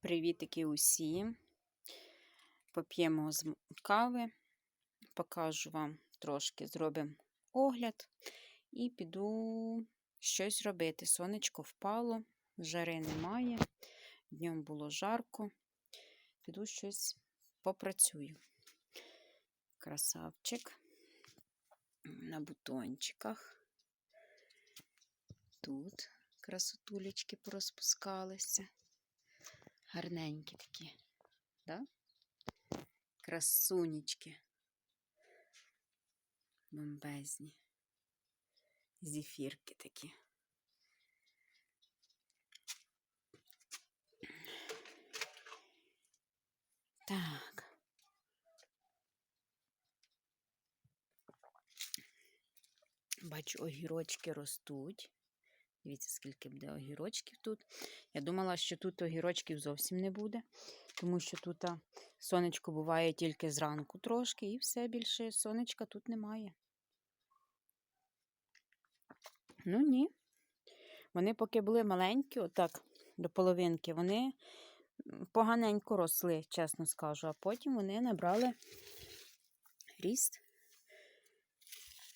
Привітики усім. Поп'ємо з кави, покажу вам трошки, зробимо огляд і піду щось робити. Сонечко впало, жари немає, днем було жарко. Піду щось попрацюю. Красавчик на бутончиках. Тут красотулечки порозпускалися. Гарненькі такі, да? Красунечки. Бомбезні. Зефірки такі. Так. Бачу, огірочки ростуть. Дивіться, скільки буде огірочків тут. Я думала, що тут огірочків зовсім не буде, тому що тут сонечко буває тільки зранку трошки, і все більше сонечка тут немає. Ну ні. Вони поки були маленькі, отак, до половинки, вони поганенько росли, чесно скажу, а потім вони набрали ріст.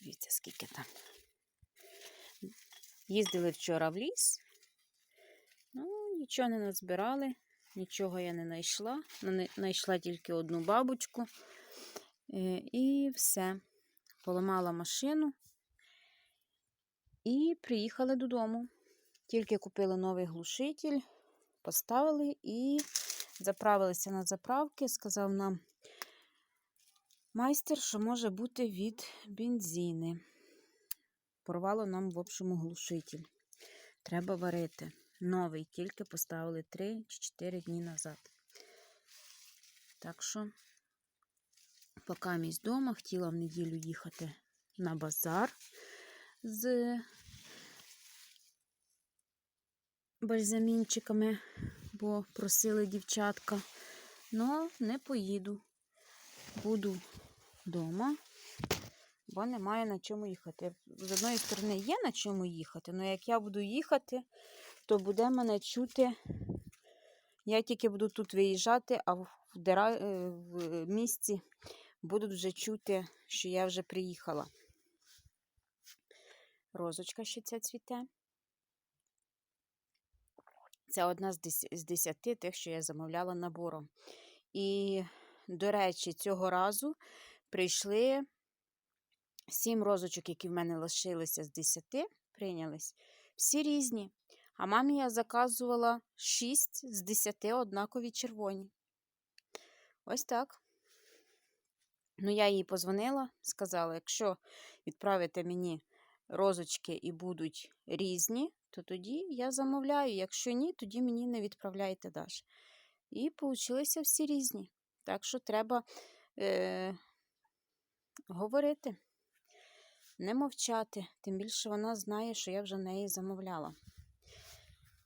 Дивіться, скільки там. Їздили вчора в ліс. Ну, нічого не назбирали, нічого я не знайшла. Ну, Знайшла тільки одну бабочку. Е, І все. Поламала машину і приїхали додому. Тільки купили новий глушитель, поставили і заправилися на заправки. Сказав нам майстер, що може бути від бензини. Порвало нам в общому глушитель. Треба варити. Новий, тільки поставили 3 чи 4 дні назад. Так що, поки місь вдома, хотіла в неділю їхати на базар з бальзамінчиками, бо просили дівчатка. Но не поїду. Буду вдома бо немає на чому їхати. З одної сторони є на чому їхати, але як я буду їхати, то буде мене чути. Я тільки буду тут виїжджати, а в, дира... е, в місті будуть вже чути, що я вже приїхала. Розочка ще ця цвіте. Це одна з десяти тих, що я замовляла набором. І, до речі, цього разу прийшли Сім розочок, які в мене лишилися з 10, прийнялись, всі різні. А мамі я заказувала 6 з 10 однакові червоні. Ось так. Ну, я їй позвонила, сказала, якщо відправите мені розочки і будуть різні, то тоді я замовляю. Якщо ні, тоді мені не відправляйте далі. І получилися всі різні. Так що треба е- говорити не мовчати, тим більше вона знає, що я вже в неї замовляла.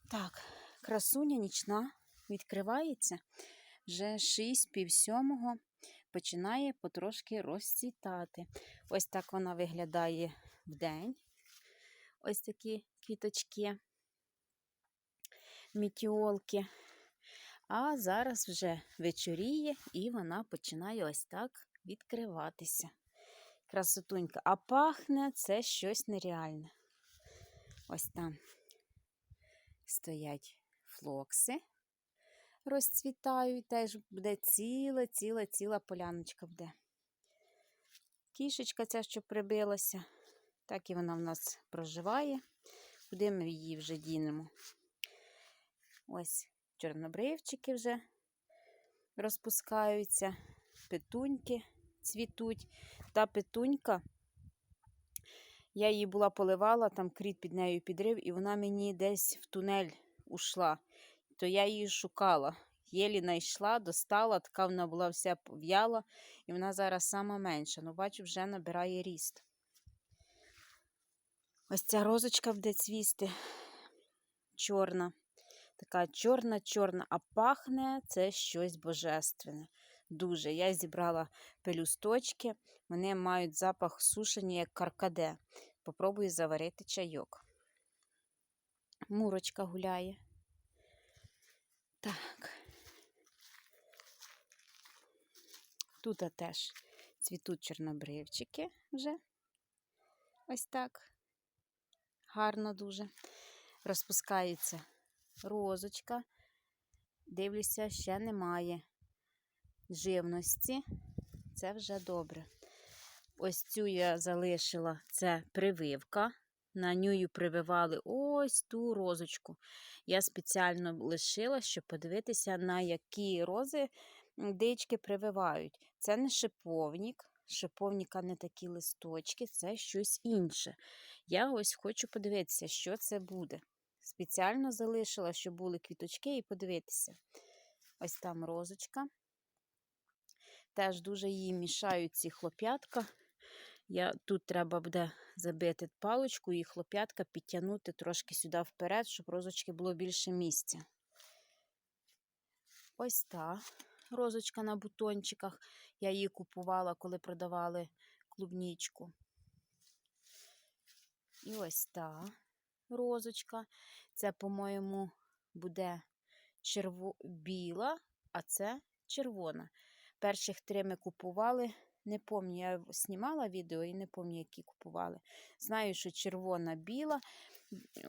Так, красуня нічна відкривається. Вже 6 пів сьомого починає потрошки розцвітати. Ось так вона виглядає вдень. Ось такі квіточки, мітіолки. А зараз вже вечоріє і вона починає ось так відкриватися красотунька. А пахне це щось нереальне. Ось там стоять флокси, розцвітають, теж буде ціла, ціла, ціла поляночка буде. Кішечка ця, що прибилася, так і вона в нас проживає. Куди ми її вже дінемо? Ось чорнобривчики вже розпускаються, петуньки цвітуть. Та петунька, я її була поливала, там кріт під нею підрив, і вона мені десь в тунель ушла. То я її шукала. Єлі знайшла, достала, така вона була вся в'яла, і вона зараз сама менша. Ну, бачу, вже набирає ріст. Ось ця розочка буде цвісти чорна. Така чорна-чорна, а пахне це щось божественне дуже. Я зібрала пелюсточки, вони мають запах сушені, як каркаде. Попробую заварити чайок. Мурочка гуляє. Так. Тут теж цвітуть чорнобривчики вже. Ось так. Гарно дуже. Розпускається розочка. Дивлюся, ще немає живності. Це вже добре. Ось цю я залишила, це прививка. На ню прививали ось ту розочку. Я спеціально лишила, щоб подивитися, на які рози дички прививають. Це не шиповник, шиповника не такі листочки, це щось інше. Я ось хочу подивитися, що це буде. Спеціально залишила, щоб були квіточки, і подивитися. Ось там розочка. Теж дуже їй мішають ці хлоп'ятка. Я, Тут треба буде забити паличку і хлоп'ятка підтягнути трошки сюди вперед, щоб розочки було більше місця. Ось та розочка на бутончиках. Я її купувала, коли продавали клубнічку. І ось та розочка. Це, по-моєму, буде черво... біла, а це червона. Перших три ми купували. Не пам'ятаю, я знімала відео і не пам'ятаю, які купували. Знаю, що червона біла.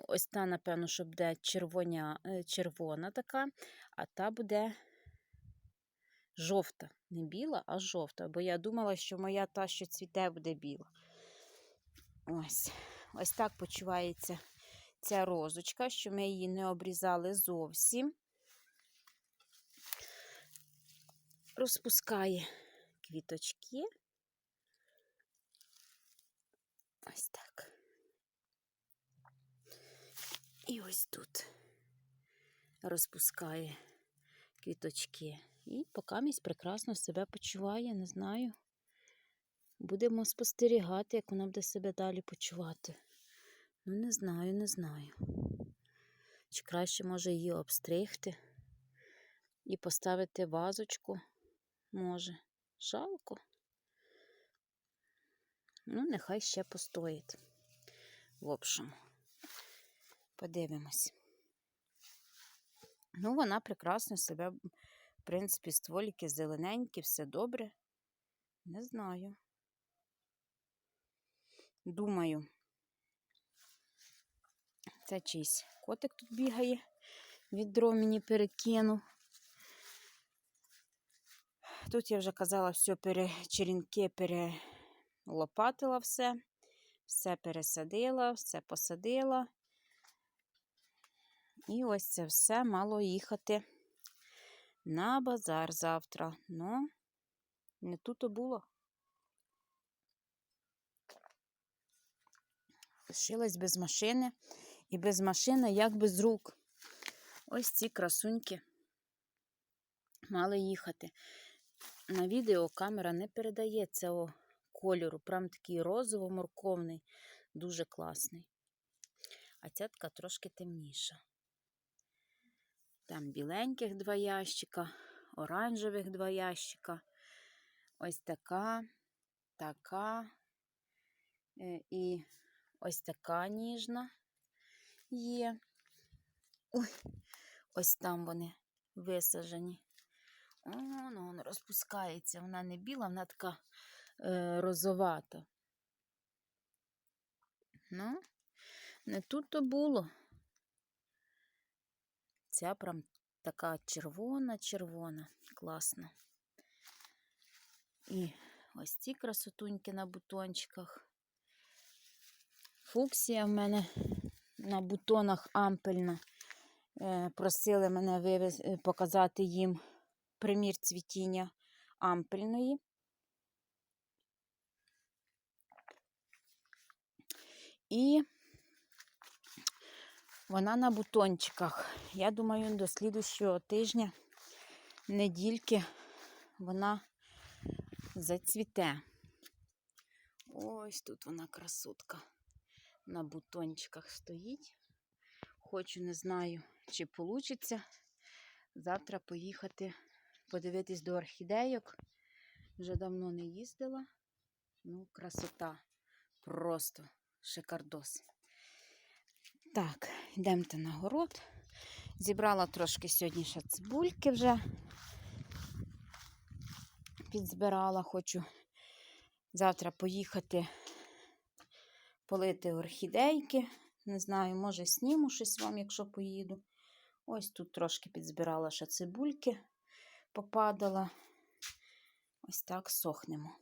Ось та, напевно, що буде червоня, червона така, а та буде жовта. Не біла, а жовта. Бо я думала, що моя та, що цвіте, буде біла. Ось ось так почувається ця розочка, що ми її не обрізали зовсім. Розпускає квіточки. Ось так. І ось тут розпускає квіточки. І поки місць прекрасно себе почуває, не знаю. Будемо спостерігати, як вона буде себе далі почувати. Ну, не знаю, не знаю. Чи краще може її обстригти і поставити вазочку? Може, жалко. Ну, нехай ще постоїть. В общем, подивимось. Ну, вона прекрасно себе, в принципі, стволіки зелененькі, все добре. Не знаю. Думаю, це чийсь котик тут бігає, відро мені перекинув. Тут я вже казала, все пере, черенки перелопатила все, все пересадила, все посадила. І ось це все мало їхати на базар завтра. Ну, не тут було. Лишилась без машини. І без машини, як без рук. Ось ці красуньки мали їхати. На відео камера не передає цього кольору. Прям такий розово-морковний, дуже класний. А ця така трошки темніша. Там біленьких два ящика, оранжевих два ящика. Ось така, така е, і ось така ніжна є. Ой, ось там вони висаджені. О, ну, вона розпускається. Вона не біла, вона така е, розовата. Ну, не тут то було. Ця прям така червона-червона, класна. І ось ці красотуньки на бутончиках. Фуксія в мене на бутонах ампельна. Е, просили мене вивез... показати їм примір цвітіння ампельної. І вона на бутончиках. Я думаю, до слідущого тижня, недільки, вона зацвіте. Ось тут вона красотка на бутончиках стоїть. Хочу, не знаю, чи вийде. Завтра поїхати подивитись до орхідейок. Вже давно не їздила. Ну, красота. Просто шикардос. Так, йдемте на город. Зібрала трошки сьогодні ще цибульки вже. підзбирала. Хочу завтра поїхати полити орхідейки. Не знаю, може, сніму щось вам, якщо поїду. Ось тут трошки підзбирала ще цибульки, попадала. Ось так сохнемо.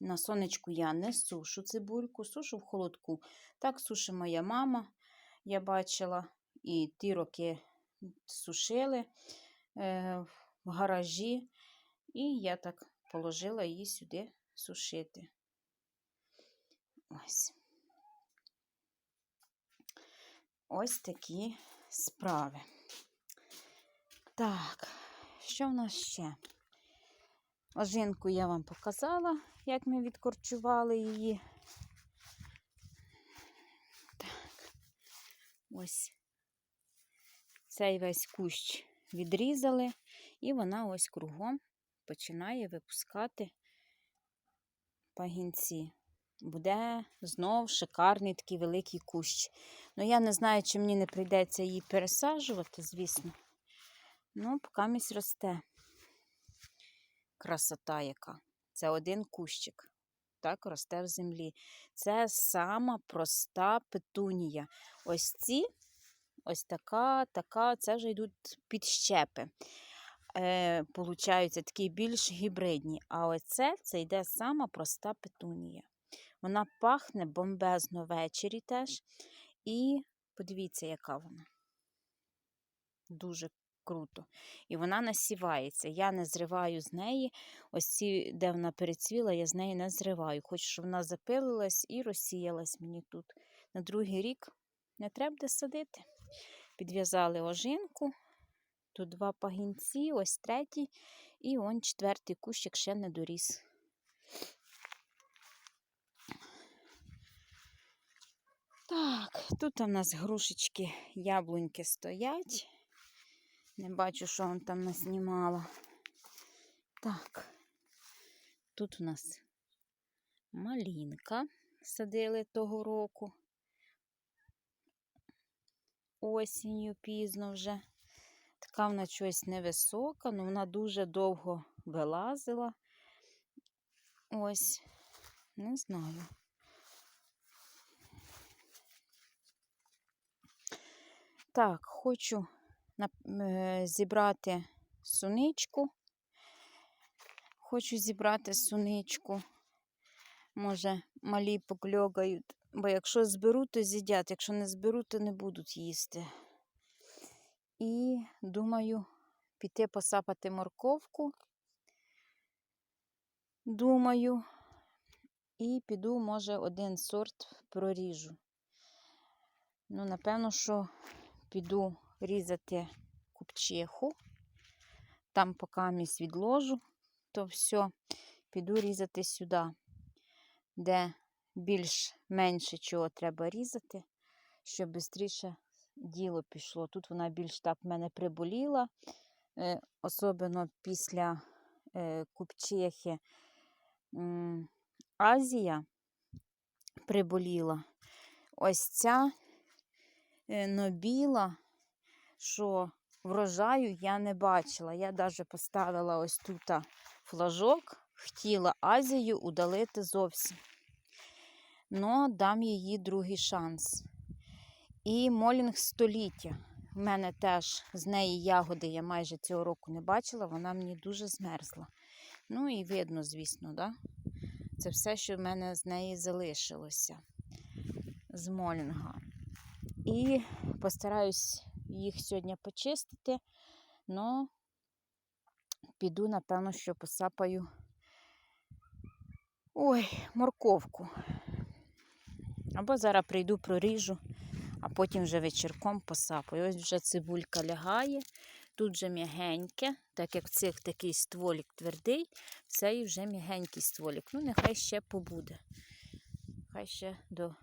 На сонечку я не сушу цибульку, сушу в холодку. Так сушить моя мама, я бачила, і ті роки сушили е, в гаражі, і я так положила її сюди сушити. Ось. Ось такі справи. Так, що в нас ще? Ожинку я вам показала, як ми відкорчували її. Так, ось цей весь кущ відрізали, і вона ось кругом починає випускати пагінці. Буде знов шикарний такий великий кущ. Ну, я не знаю, чи мені не прийдеться її пересаджувати, звісно. Ну, поки росте. Красота яка. Це один кущик. Так, росте в землі. Це сама проста петунія. Ось ці, ось така, така, це вже йдуть підщепи. Е, Получаються такі більш гібридні. А оце це йде сама проста петунія. Вона пахне бомбезно ввечері теж. І подивіться, яка вона. Дуже круто. І вона насівається. Я не зриваю з неї. Ось ці, де вона перецвіла, я з неї не зриваю. Хочу, щоб вона запилилась і розсіялась мені тут. На другий рік не треба буде садити. Підв'язали ожинку. Тут два пагінці, ось третій, і он четвертий кущик ще не доріс. Так, тут у нас грушечки, яблуньки стоять. Не бачу, що он там наснімала. Так, тут у нас малінка садили того року. Осінню пізно вже. Така вона щось невисока, але вона дуже довго вилазила. Ось, не знаю. Так, хочу зібрати суничку. Хочу зібрати суничку. Може, малі покльогають, бо якщо зберу, то з'їдять, якщо не зберу, то не будуть їсти. І думаю, піти посапати морковку. Думаю, і піду, може, один сорт проріжу. Ну, напевно, що піду різати купчиху. Там поки місь відложу, то все, піду різати сюди, де більш-менше чого треба різати, щоб швидше діло пішло. Тут вона більш так в мене приболіла, е, особливо після е, купчихи Азія приболіла. Ось ця е, нобіла що врожаю я не бачила. Я навіть поставила ось тут флажок, хотіла Азію удалити зовсім. Но дам їй другий шанс. І молінг століття. У мене теж з неї ягоди я майже цього року не бачила, вона мені дуже змерзла. Ну і видно, звісно, да? це все, що в мене з неї залишилося з молінга. І постараюсь їх сьогодні почистити, але піду, напевно, що посапаю ой, морковку. Або зараз прийду, проріжу, а потім вже вечірком посапаю. Ось вже цибулька лягає, тут вже м'ягеньке, так як в такий стволік твердий, це вже м'ягенький стволік. Ну, нехай ще побуде. Хай ще до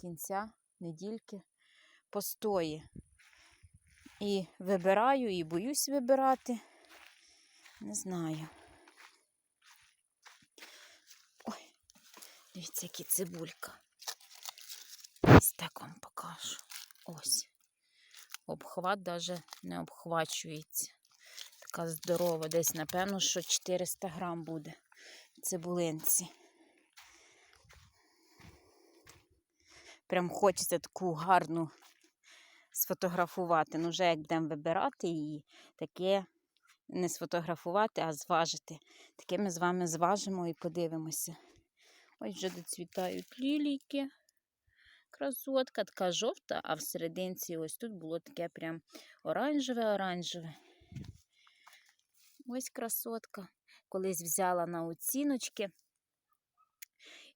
кінця недільки постої. І вибираю, і боюсь вибирати. Не знаю. Ой, дивіться, які цибулька. Ось так вам покажу. Ось. Обхват навіть не обхвачується. Така здорова, десь, напевно, що 400 грам буде. цибулинці. Прям хочеться таку гарну сфотографувати. Ну, вже як будемо вибирати її, таке не сфотографувати, а зважити. Таке ми з вами зважимо і подивимося. Ось вже доцвітають лілійки. Красотка, така жовта, а всерединці ось тут було таке прям оранжеве-оранжеве. Ось красотка. Колись взяла на оціночки.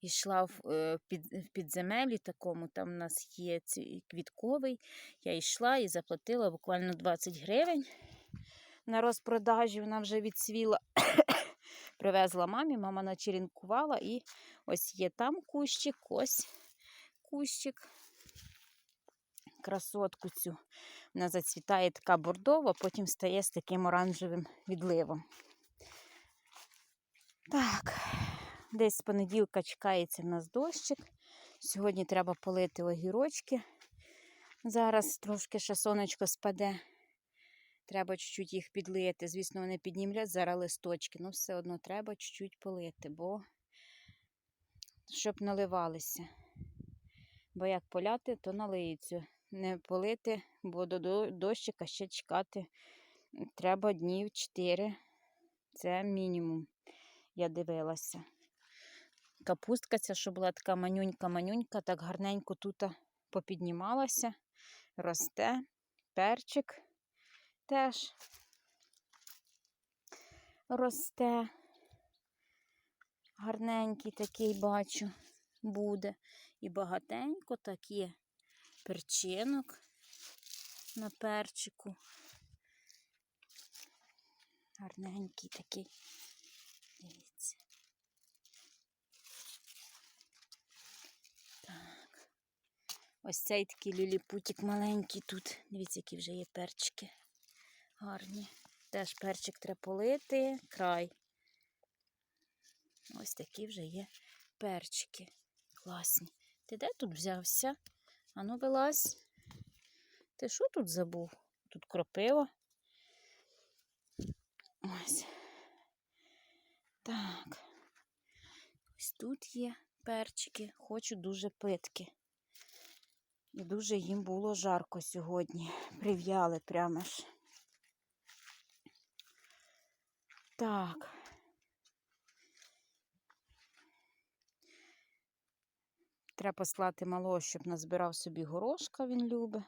Йшла в, е, під, підземелі такому, там у нас є ці- квітковий. Я йшла і заплатила буквально 20 гривень на розпродажі. Вона вже відсвіла. Привезла мамі, мама начерінкувала і ось є там кущик, ось кущик. Красотку цю. Вона зацвітає така бордова, потім стає з таким оранжевим відливом. Так, десь з понеділка чекається в нас дощик. Сьогодні треба полити огірочки. Зараз трошки ще сонечко спаде. Треба чуть-чуть їх підлити. Звісно, вони піднімлять зараз листочки, але все одно треба чуть-чуть полити, бо щоб наливалися. Бо як поляти, то налиються. Не полити, бо до до- дощика ще чекати треба днів 4. Це мінімум, я дивилася. Капустка ця, що була така манюнька-манюнька, так гарненько тут попіднімалася, росте. Перчик теж росте. Гарненький такий бачу буде. І багатенько так є перчинок на перчику. Гарненький такий. Дивіться. Так. Ось цей такий ліліпутик маленький тут. Дивіться, які вже є перчики. Гарні. Теж перчик треба полити, край. Ось такі вже є перчики. Класні. Ти де тут взявся? Ану, вилазь. Ти що тут забув? Тут кропива. Ось. Так. Ось тут є перчики. Хочу дуже питки. І дуже їм було жарко сьогодні. Прив'яли прямо ж. Так. Треба послати малого, щоб назбирав собі горошка, він любить.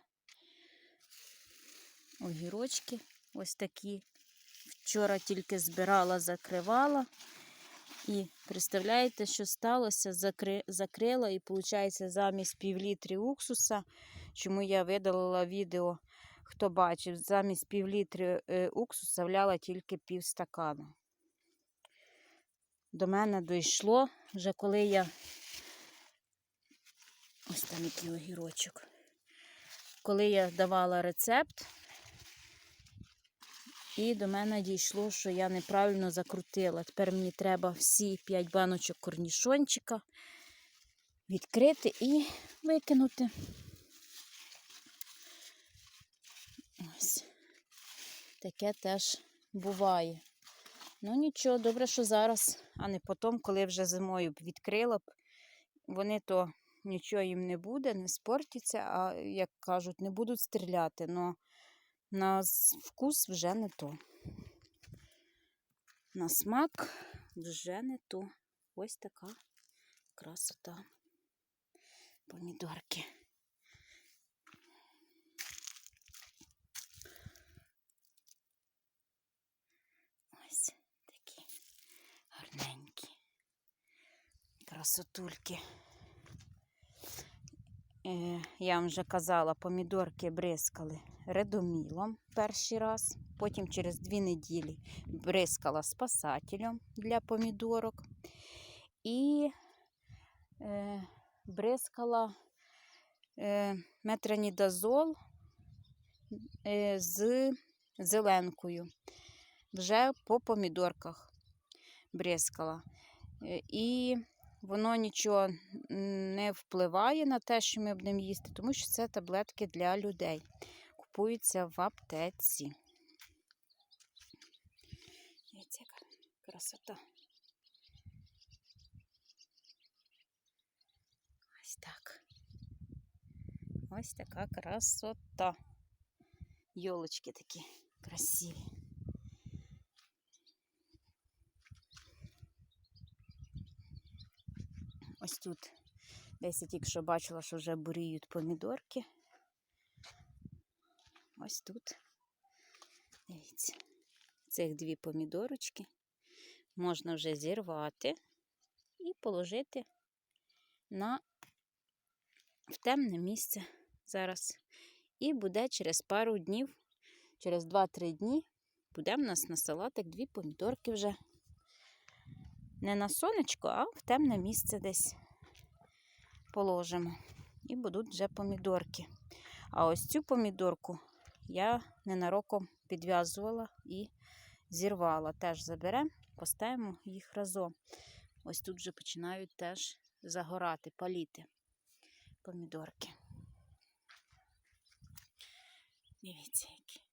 Огірочки ось такі. Вчора тільки збирала, закривала. І представляєте, що сталося? Закри... Закрила і, виходить, замість півлітри уксуса, чому я видалила відео, хто бачив, замість півлітри е, уксуса вляла тільки пів стакану. До мене дійшло, вже коли я. Ось там який огірочок. Коли я давала рецепт, і до мене дійшло, що я неправильно закрутила. Тепер мені треба всі 5 баночок корнішончика відкрити і викинути. Ось. Таке теж буває. Ну нічого, добре, що зараз, а не потім, коли вже зимою б відкрила б, вони то нічого їм не буде, не спортяться, а, як кажуть, не будуть стріляти. Но на вкус вже не то. На смак вже не то. Ось така красота. Помідорки. Ось такі гарненькі. Красотульки. Е, я вам вже казала, помідорки бризкали редомілом перший раз. Потім через дві неділі бризкала спасателем для помідорок. І е, бризкала е, метронідазол е, з зеленкою. Вже по помідорках бризкала. Е, І воно нічого не впливає на те, що ми будемо їсти, тому що це таблетки для людей купуються в аптеці. Дивіться, яка красота. Ось так. Ось така красота. Йолочки такі красиві. Ось тут десь я тільки що бачила, що вже буріють помідорки. Ось тут. Дивіться, цих дві помідорочки можна вже зірвати і положити на в темне місце зараз. І буде через пару днів, через 2-3 дні, буде в нас на салатик дві помідорки вже. Не на сонечко, а в темне місце десь положимо. І будуть вже помідорки. А ось цю помідорку я ненароком підв'язувала і зірвала. Теж заберемо, поставимо їх разом. Ось тут вже починають теж загорати, паліти помідорки. Дивіться, які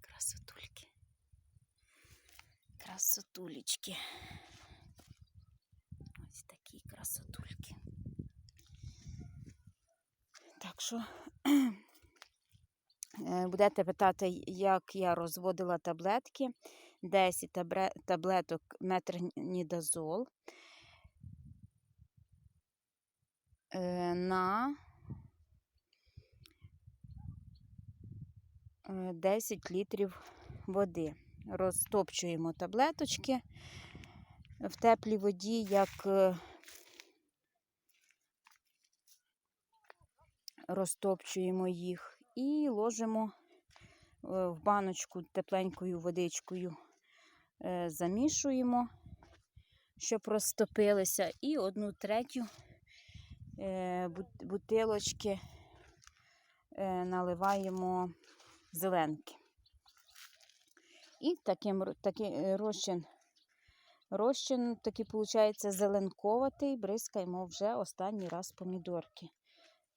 красотульки. Красотулечки. Ось такі красотульки. Так що будете питати, як я розводила таблетки. 10 табре- таблеток метронідазол е, на е, 10 літрів води. Розтопчуємо таблеточки в теплій воді, як е, розтопчуємо їх і ложимо е, в баночку тепленькою водичкою, е, замішуємо, щоб розтопилися, і одну третю е, бутилочки наливаємо зеленки. І таким такий розчин, розчин такий, виходить, зеленковатий, бризкаємо вже останній раз помідорки.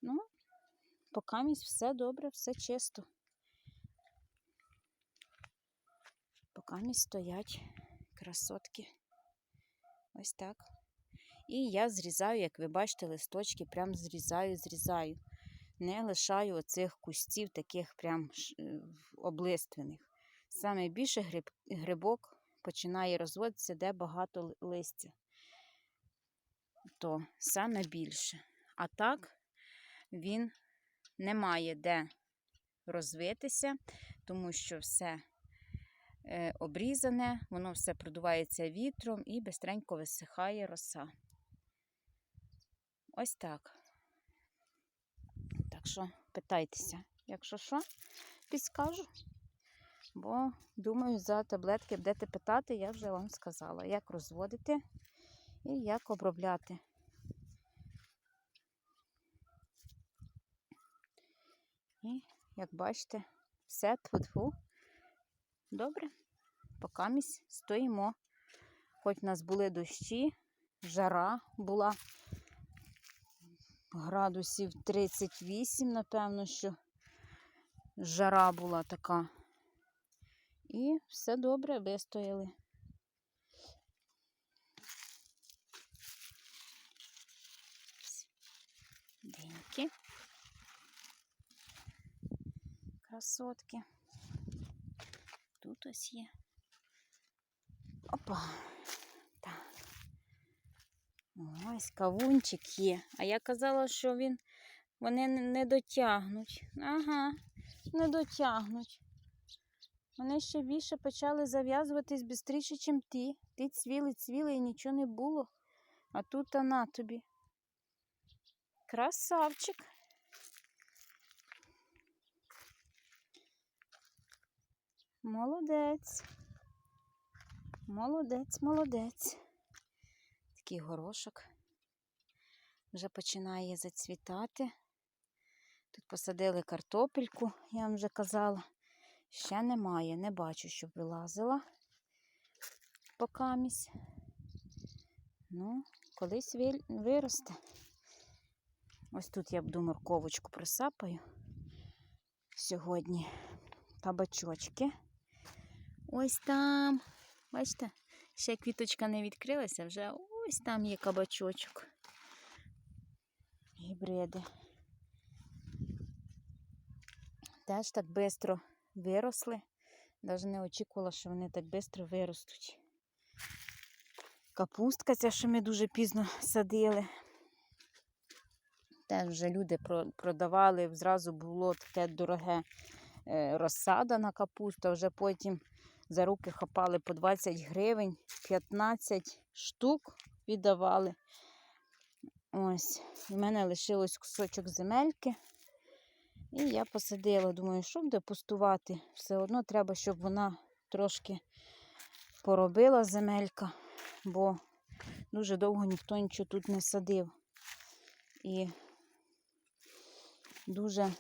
Ну, поки місць все добре, все чисто. Поки місць стоять красотки. Ось так. І я зрізаю, як ви бачите, листочки, прям зрізаю, зрізаю. Не лишаю оцих кустів таких прям е, облиственних. Саме більше гриб, грибок починає розводитися, де багато листя. То саме більше. А так він не має де розвитися, тому що все е, обрізане, воно все продувається вітром і бистренько висихає роса. Ось так. Так що питайтеся, якщо що, підскажу. Бо, думаю, за таблетки будете питати, я вже вам сказала, як розводити і як обробляти. І, як бачите, все тьфу-тьфу. Добре. Поки місь стоїмо. Хоч в нас були дощі, жара була градусів 38, напевно, що жара була така. І все добре вистояли. Деньки. Красотки. Тут ось є. Опа. Так. Ось кавунчик є. А я казала, що він вони не- дотягнуть. Ага, не дотягнуть. Вони ще більше почали зав'язуватись швидше, ніж ти. Ти цвіли, цвіли і нічого не було. А тут на тобі. Красавчик. Молодець. Молодець, молодець. Такий горошок вже починає зацвітати. Тут посадили картопельку, я вам вже казала. Ще немає, не бачу, щоб вилазила покамість. Ну, колись виросте. Ось тут я буду морковочку присапаю. Сьогодні кабачочки. Ось там. Бачите, ще квіточка не відкрилася, вже ось там є кабачочок. Гібриди. теж так швидко виросли. Навіть не очікувала, що вони так швидко виростуть. Капустка ця, що ми дуже пізно садили. Теж вже люди продавали, зразу було таке дороге е, розсада на капусту, вже потім за руки хапали по 20 гривень, 15 штук віддавали. Ось, в мене лишилось кусочок земельки. І я посадила, думаю, що буде пустувати. Все одно треба, щоб вона трошки поробила земелька, бо дуже довго ніхто нічого тут не садив. І дуже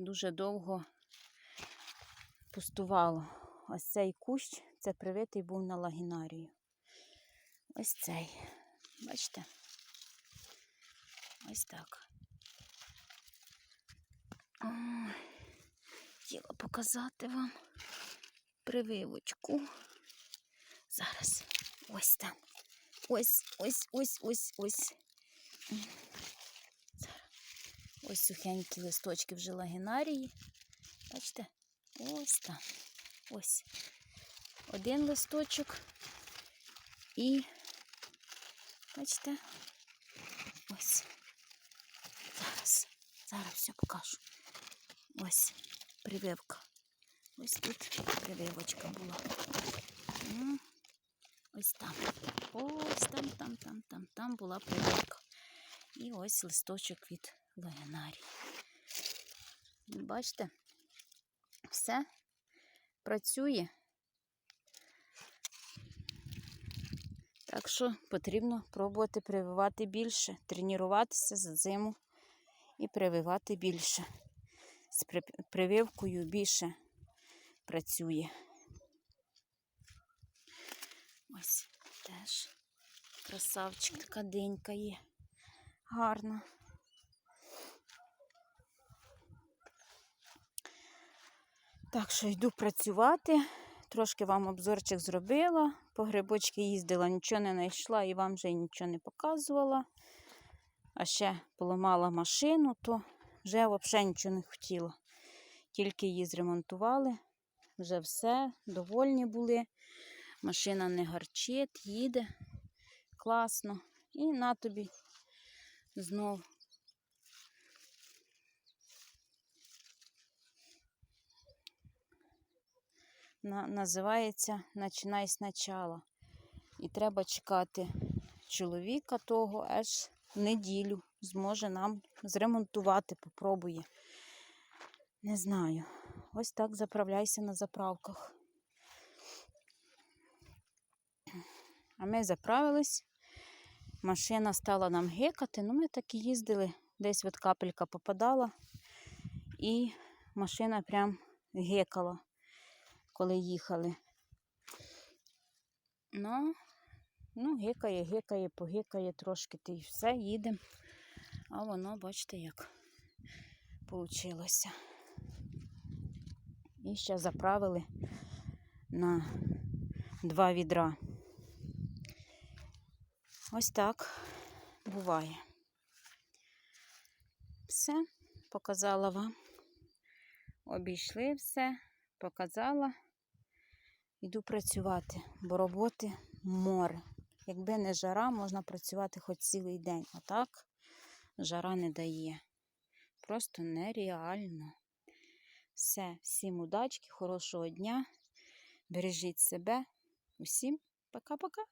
дуже довго пустувало. Ось цей кущ, це привитий був на лагінарію. Ось цей. Бачите? Ось так. Хотіла показати вам прививочку. Зараз. Ось там. Ось, ось, ось, ось, ось. Ось сухенькі листочки вже лагінарії. Бачите? Ось там. Ось. Один листочок. І, бачите, ось. Зараз. Зараз все покажу. Ось прививка. Ось тут прививочка була. Ось там. Ось там, там, там, там, там була прививка. І ось листочок від лагенарії. Бачите? Все працює. Так що потрібно пробувати прививати більше, тренуватися за зиму і прививати більше. З прививкою більше працює. Ось теж красавчик, така денька є. Гарна. Так що йду працювати. Трошки вам обзорчик зробила. По грибочки їздила, нічого не знайшла і вам вже нічого не показувала. А ще поламала машину, то вже взагалі нічого не хотіла. Тільки її зремонтували. Вже все, довольні були. Машина не гарчить, їде класно. І на тобі знов. На, називається Начинай спочатку. І треба чекати чоловіка того аж неділю. Зможе нам зремонтувати, попробує. Не знаю. Ось так заправляйся на заправках. А ми заправились. Машина стала нам гекати. Ну, ми так і їздили. Десь от капелька попадала. І машина прям гекала, коли їхали. Ну, ну гекає, гекає, погекає трошки, ти і все, їдемо. А воно, бачите, як вийшло. І ще заправили на два відра. Ось так буває. Все, показала вам. Обійшли все, показала. Йду працювати, бо роботи море. Якби не жара, можна працювати хоч цілий день. А так жара не дає. Просто нереально. Все, всім удачки, хорошого дня. Бережіть себе. Усім пока-пока.